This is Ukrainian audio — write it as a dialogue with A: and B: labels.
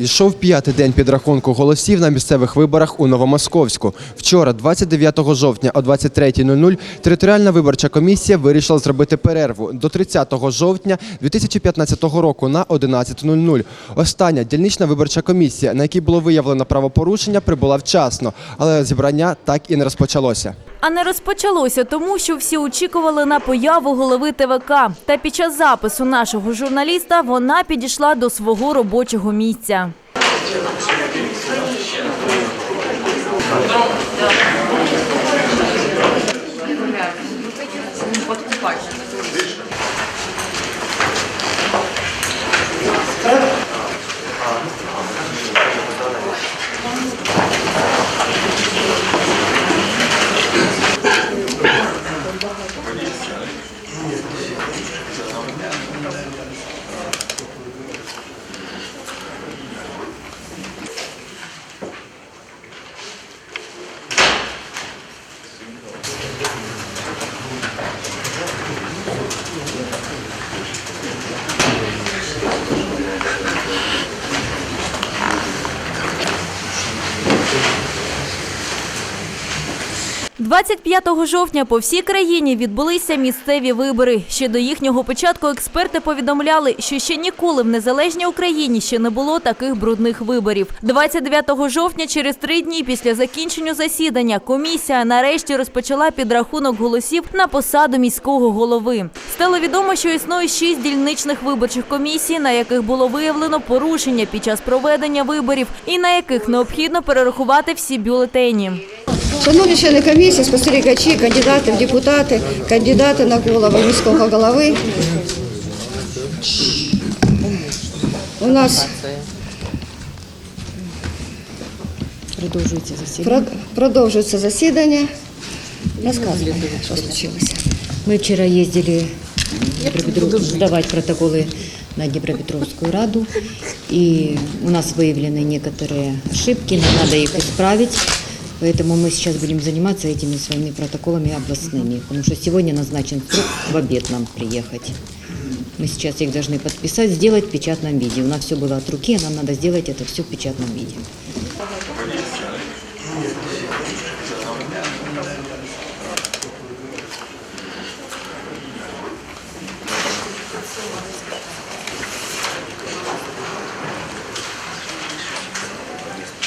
A: Ішов п'ятий день підрахунку голосів на місцевих виборах у Новомосковську. Вчора, 29 жовтня о 23.00, територіальна виборча комісія вирішила зробити перерву до 30 жовтня 2015 року на 11.00. Остання дільнична виборча комісія, на якій було виявлено правопорушення, прибула вчасно, але зібрання так і не розпочалося.
B: А не розпочалося тому, що всі очікували на появу голови ТВК. Та під час запису нашого журналіста вона підійшла до свого робочого місця. – 25 жовтня по всій країні відбулися місцеві вибори. Ще до їхнього початку експерти повідомляли, що ще ніколи в незалежній Україні ще не було таких брудних виборів. 29 жовтня, через три дні після закінчення засідання, комісія нарешті розпочала підрахунок голосів на посаду міського голови. Стало відомо, що існує шість дільничних виборчих комісій, на яких було виявлено порушення під час проведення виборів, і на яких необхідно перерахувати всі бюлетені.
C: Шановні члени комісії, спостерігачі, кандидати в депутати, кандидати на голову міського голови. У нас
D: Продовжується засідання.
C: про- продовжується засідання. Розказуйте, що случилося.
D: Мы вчера ездили в Днепропетров- сдавать протоколы на Днепропетровскую Раду, и у нас выявлены некоторые ошибки, нам надо их исправить. Поэтому мы сейчас будем заниматься этими своими протоколами областными, потому что сегодня назначен срок в обед нам приехать. Мы сейчас их должны подписать, сделать в печатном виде. У нас все было от руки, а нам надо сделать это все в печатном виде.